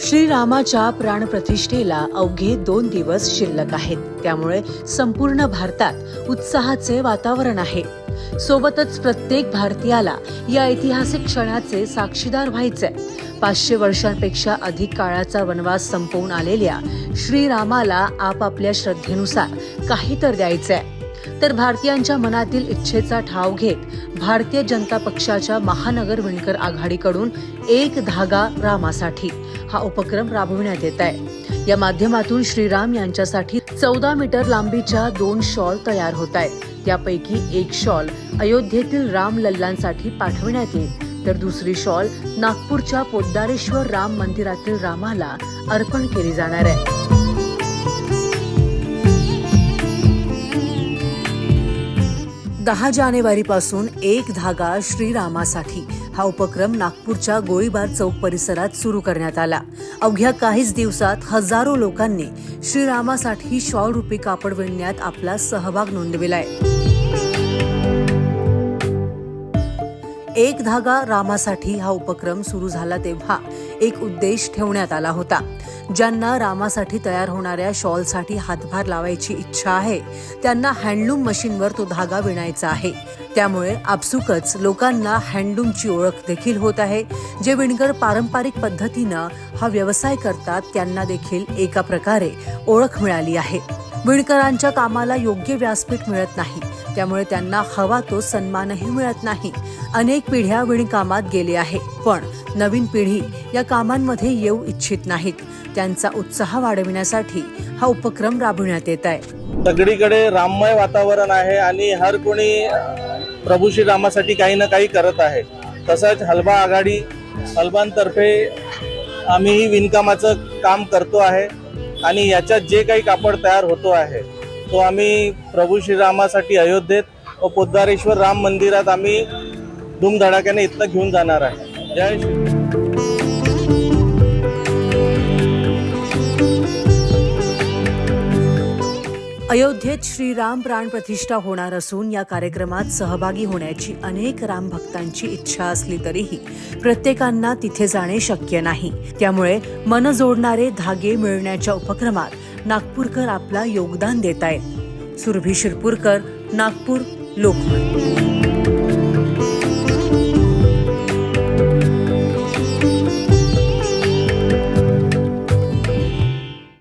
श्रीरामाच्या प्राणप्रतिष्ठेला अवघे दोन दिवस शिल्लक आहेत. त्यामुळे संपूर्ण भारतात उत्साहाचे वातावरण आहे. सोबतच प्रत्येक भारतीयाला या ऐतिहासिक क्षणाचे साक्षीदार व्हायचे पाचशे वर्षांपेक्षा अधिक काळाचा वनवास संपवून आलेल्या श्रीरामाला आपापल्या श्रद्धेनुसार काही तर द्यायचंय तर भारतीयांच्या मनातील इच्छेचा ठाव घेत भारतीय जनता पक्षाच्या महानगर विणकर आघाडीकडून एक धागा रामासाठी हा उपक्रम राबविण्यात येत आहे. या माध्यमातून श्रीराम यांच्यासाठी चौदा मीटर लांबीच्या दोन शॉल तयार होत आहेत. त्यापैकी एक शॉल अयोध्येतील राम लल्लांसाठी पाठविण्यात येईल. तर दुसरी शॉल नागपूरच्या पोद्दारेश्वर राम मंदिरातील रामाला अर्पण केली जाणार आहे. दहा जानेवारीपासून एक धागा श्रीरामासाठी हा उपक्रम नागपूरच्या गोळीबार चौक परिसरात सुरू करण्यात आला. अवघ्या काहीच दिवसात हजारो लोकांनी श्रीरामासाठी शॉल रुपी कापड विणण्यात आपला सहभाग नोंदविलाय. एक धागा रामासाठी हा उपक्रम सुरू झाला तेव्हा एक उद्देश ठेवण्यात आला होता. ज्यांना रामासाठी तयार होणाऱ्या शॉलसाठी हातभार लावायची इच्छा आहे त्यांना हँडलूम मशीनवर तो धागा विणायचा आहे. त्यामुळे आपसुकच लोकांना हँडलूमची ओळख देखील होत आहे. जे विणकर पारंपरिक पद्धतीनं हा व्यवसाय करतात त्यांना देखील एका प्रकारे ओळख मिळाली आहे. विणकरांच्या कामाला योग्य व्यासपीठ मिळत नाही. त्यामुळे त्यांना हवा तो सन्मानही मिळत नाही. अनेक पिढ्या विणकामात गेले आहे. पण नवीन पिढी या कामांमध्ये येऊ इच्छित नाहीत. त्यांचा उत्साह वाढविण्यासाठी हा उपक्रम राबविण्यात येत आहे. सगळीकडे राममय वातावरण आहे आणि हर कोणी प्रभू श्रीरामासाठी काही ना काही करत आहे. तसंच हलबा आघाडी हलबांतर्फे आम्हीही विणकामाचं काम करतो आहे आणि याच्यात जे काही कापड तयार होतो आहे तो आम्ही प्रभू श्रीरामासाठी अयोध्येत व पोद्दारेश्वर राम मंदिरात आम्ही धूमधडाक्याने इथनं घेऊन जाणार आहे. जय श्री अयोध्येत श्रीराम प्राण प्रतिष्ठा होणार असून या कार्यक्रमात सहभागी होण्याची अनेक राम भक्तांची इच्छा असली तरीही प्रत्येकांना तिथे जाणे शक्य नाही. त्यामुळे मन जोडणारे धागे मिळण्याच्या उपक्रमात नागपूरकर आपला योगदान देत आहेत सुरभी शिरपूरकर नागपूर लोकमत.